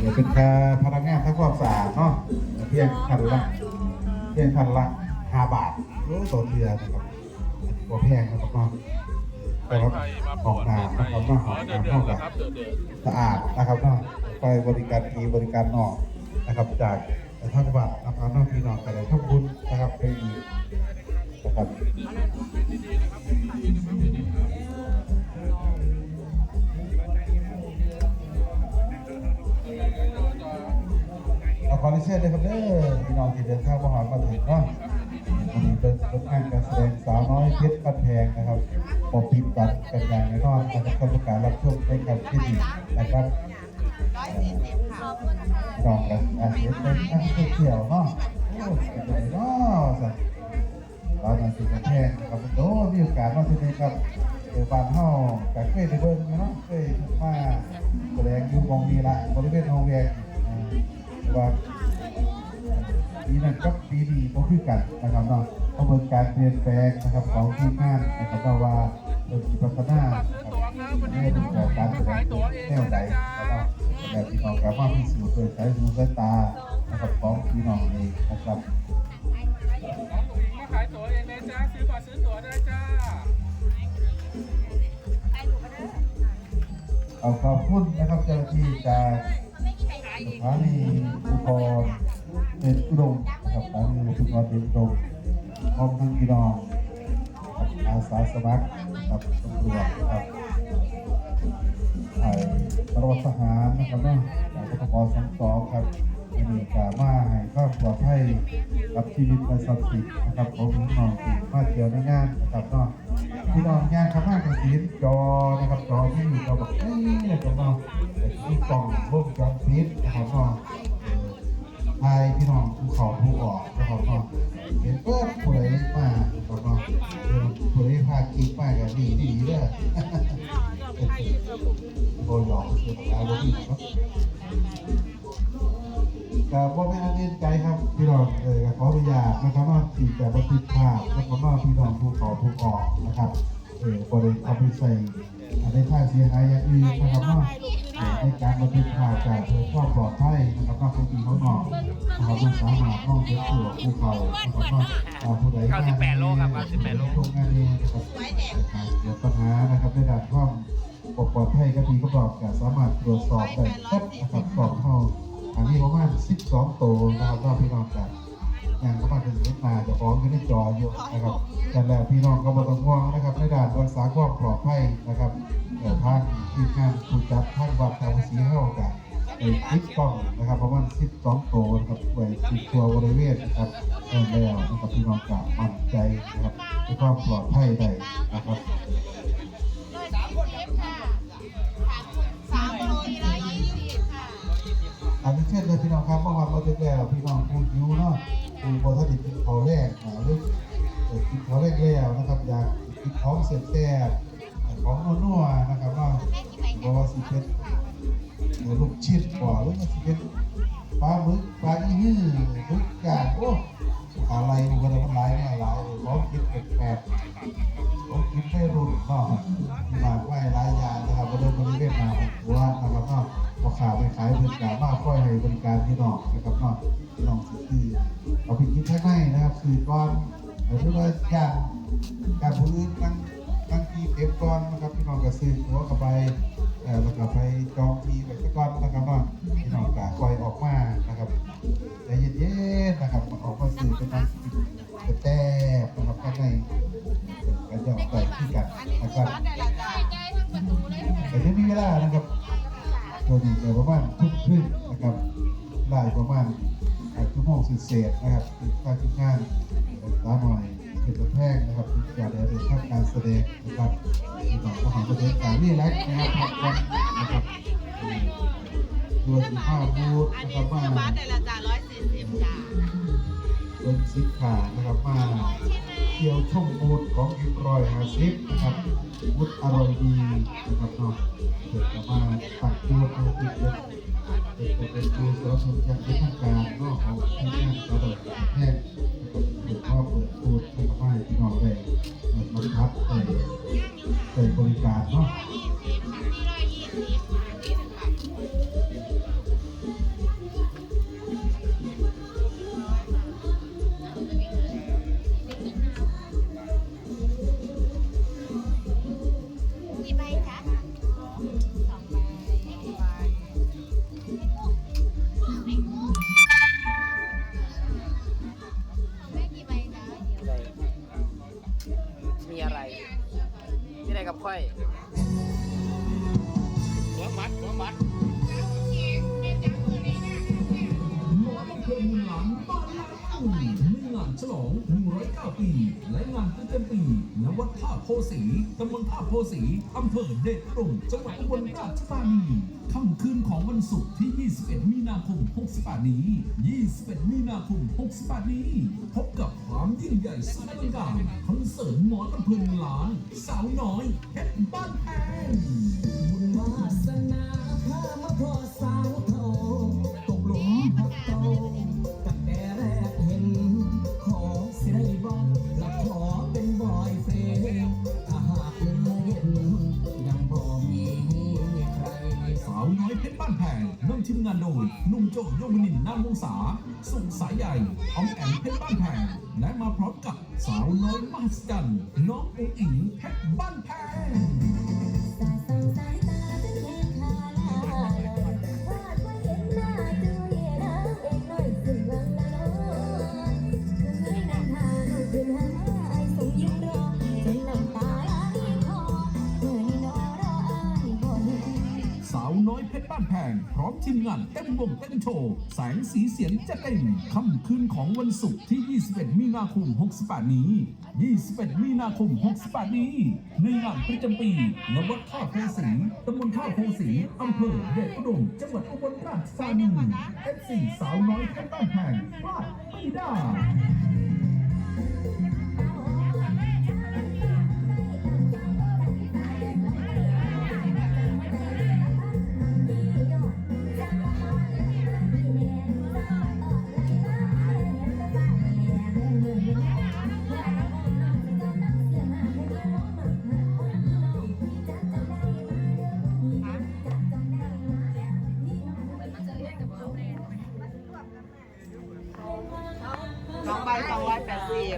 เดี๋ยวเป็นค่าพนักงานทำความสะอาดเนาะเพียงคันละเพียงคันละห้าบาทโอ้ต่อเดือนนะครับบ่แพงนะครับเนาะไปแต่ว่าไปมาออกน้ำนะครับเนาะออ๋ออกเดือดน้ำเดือเท่ากันะครับสะอาดนะครับเนาะไปบริการดีบริการนอกนะครับจากท่านบัตรนะครับน้องพี่น้องกันเลยทุกคุณนะครับไปอีกนะครับ ขอเชิญเลยครับเด้อพี่น้องที่เดินทางมาหามาถึงเนาะวันนี้เป็นผลงานการแสดงสาวน้อยเพชรบ้านแพงนะครับปกปิดบัตรกันอย่างแน่นอนนะครับกรรมการรับชมในการที่ดีนะครับร้อยสี่สิบค่ะดอกกันอาเสียเป็นทางเที่ยวเนาะโอ้เป็นไงเนาะสัตว์ตอนนั้นสิกระแทกครับโอ้มีโอกาสมาที่นี่ครับเดี๋ยวบ้านเฮาก็เคยได้เบิ่งอยู่เนาะเคยมาแสดงอยู่มองนี้ละบริเวณโรงแรมอ่าแต่ว่า ปีนั้นกับปีนี้บ่คือกันนะครับเนาะเพระบิ่งการเปลี่ยนแปลงนะครับของทีมงานนะครับก็ว่าเริ่มมีพัฒนาซื้อครับบวันในนี้เรื่องของการแสดงขายตั๋วแนวใดนะครับแบบพี่น้องกับว่าพิสูจน์โดยใช้หูสายตานะครับของพี่น้องเองนะครับน้องตุ๋ยมาขายตั๋วเองเลยจ้าซื้อบัตรซื้อตั๋วได้จ้าเอาขอบคุณนะครับเจ้าหน้าที่จากสถานีอุปกรณ์ เป็นอุดมนะครับสถานีอุปกรณ์เป็นอุดมพร้อมทั้งพี่น้องกับอาสาสมัครกับตำรวจนะครับไทยตำรวจทหารนะครับเนาะจากปปสองสองครับมีการมาให้ความปลอดภัยกับชีวิตและทรัพย์สินนะครับของพี่น้องที่มาเที่ยวในงานนะครับเนาะพี่น้องงานข้ามากกับสีจอนะครับจอที่มีจอแบบเอ้นะครับเนาะมีกล่องร่วงจรปิดนะครับเนาะ เอ่อไทยพี่น้องภูเขาภูออกนะครับเนาะเห็นเปิดผู้ใดมานะครับเนาะเออผู้ใดพากิ๊กมาก็ดีดีเด้อโดยหลอกเกี่ยวกับการลดที่นครับกับพ่อแม่นักเรียนใจครับพี่น้องเออขออนุญาตนะครับว่าที่จะบันทึกภาพแล้วก็ว่าพี่น้องภูเขาภูออกนะครับเออบริเอาไปใส่ ในท่าเสียหายอย่างอื่นนะครับว่าในการบันทึกภาพจากเพื่อความปลอดภัยนะครับว่าคนที่เขาหนอกนะครับมันสามารถมองเห็นตัวภูเขานะครับว่าเอาผู้ใดมา98โลครับ98โลชมงานนี้นะครับเกิดปัญหานะครับในด้านความปลอดภัยก็ดีก็บอกจะสามารถตรวจสอบได้ครบนะครับกล่องเท่าอันนี้ประมาณ12ตัวนะครับว่าพี่น้องกัน อย่างประมาณเป็นเล็กมาจะฟ้องกันในจออยู่นะครับแต่แล้วพี่น้องก็บ่ต้องห่วงนะครับในด้านรักษาความปลอดภัยนะครับเอ่ทางทีมงานผู้จัดทางวัดทางสีเข้ากันในคลิปกล้องนะครับประมาณ12ตัวนะครับไว้ติดตัวบริเวณนะครับเออแล้วนะครับพี่น้องกะมั่นใจนะครับในความปลอดภัยได้นะครับ อันนี้เช่นเลยพี่น้องครับเมื่อวานเราจะแล้วพี่น้องพูดยูเนาะคือพอถ้าดิกินเขาแรกนะหรือเอ่อกินเขาแรกแล้วนะครับอยากกินของเสร็จแซ่บของนัวๆนะครับว่าเพราะว่าสิเป็นเอ่อลูกชิ้นกว่าหรือว่าสิเป็นปลาหมึกปลาอีฮื้อหมึกกาโอ้อะไรมันก็มันหลายเนี่ยหลายของกินแปลกๆของกินไม่รุนเนาะมากไว้หลายอย่างนะครับบริเวณบริเวณหนา พอข่าไปขายบริการมากค่อยให้บริการพี่น้องนะครับเนาะพี่น้องคือเอาไปกินข้างในนะครับ คือก้อนหรือว่าย่างการผู้อื่นนั่งนั่งที่เก็ก้อนนะครับพี่น้องก็ซื้อหัวกลับไปเอ่อแล้วก็ไปจองทีไปสักก้อนนะครับเนาะพี่น้องก็คอยออกมานะครับใจเย็นๆนะครับออกมาซื้อเป็นน้ำกินแต่แต่นะครับข้างในก็จะใส่ที่กันนะครับได้ละจ้าแต่ยังมีเวลานะครับ ตัวนี้เลยประมาณทุ่มครึ่งนะครับไล่ประมาณชั่วโมงเศษนะครับคือการทำงานตาหน่อยเป็นตัวแพงนะครับที่จะได้เรียนทำการแสดงนะครับที่หนองก็ของประเทศการนี่แหละนะครับนะครับตัวสีผ้าบูธนะครับว่าวัดได้ละจ้าร้อยสี่สิบจาเป็นสินค้านะครับมาเที่ยวชมบูธของอิมรอยหาซิปนะครับบูธอร่อยดีนะครับเนาะเกิดมาตั กบูธเอาติดเด็ดเป็นเป็นครูสอนสุนยังเป็นทางการนอกขอาที่งานระดับแพทย์เปิดข้อเปิดพูดให้กับให้พี่นองได้บังคับได้ได้บริการเนาะ ในงานฉลอง 109 ปี และงานประจำปีณวัดท่าโพสีตำบลท่าโพสีอำเภอเดชอุดมจังหวัดอุบลราชธานีค่ำคืนของวันศุกร์ที่ 21 มีนาคม 68 นี้ 21 มีนาคม 68 นี้ พบกับความยิ่งใหญ่สุดอลังการคอนเสิร์ตหมอลำเพลินล้าน สาวน้อยเพชรบ้านแพงบุญวาสนา ยนุ่มโจโยมนินนามวงศาสุงสายใหญ่ออมแอมเพชรบ้านแพงและมาพร้อมกับสาวน้อยมหัศจรรย์น้องอุ๋งอิงเพชรบ้านแพง ทีมงานเต้นวงเต้นโชว์ แสงสีเสียงจะเต็มค่ำคืนของวันศุกร์ที่ 21 มีนาคม 68 นี้ 21 มีนาคม 68 นี้ ในงานประจำปีณวัดท่าโพสีตำบลท่าโพสีอำเภอเดชอุดมจังหวัดอุบลราชธานี FC สาวน้อยเพชรบ้านแพงพลาดไม่ได้ ใบสองร้อยแปดสิบ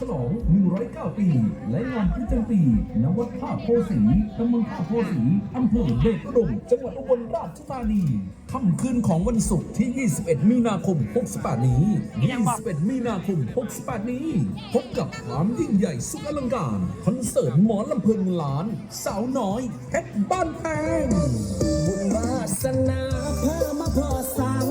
ฉลอง 109 ปี และงานประจำปีณวัดท่าโพสีตำบลท่าโพสีอำเภอเดชอุดมจังหวัดอุบลราชธานีค่ำคืนของวันศุกร์ที่ 21 มีนาคม 68 นี้ 21 มีนาคม 68 นี้ พบกับความยิ่งใหญ่สุดอลังการ คอนเสิร์ตหมอลำเพลินล้าน สาวน้อยเพชรบ้านแพงบุญวาสนาพามาพอสาว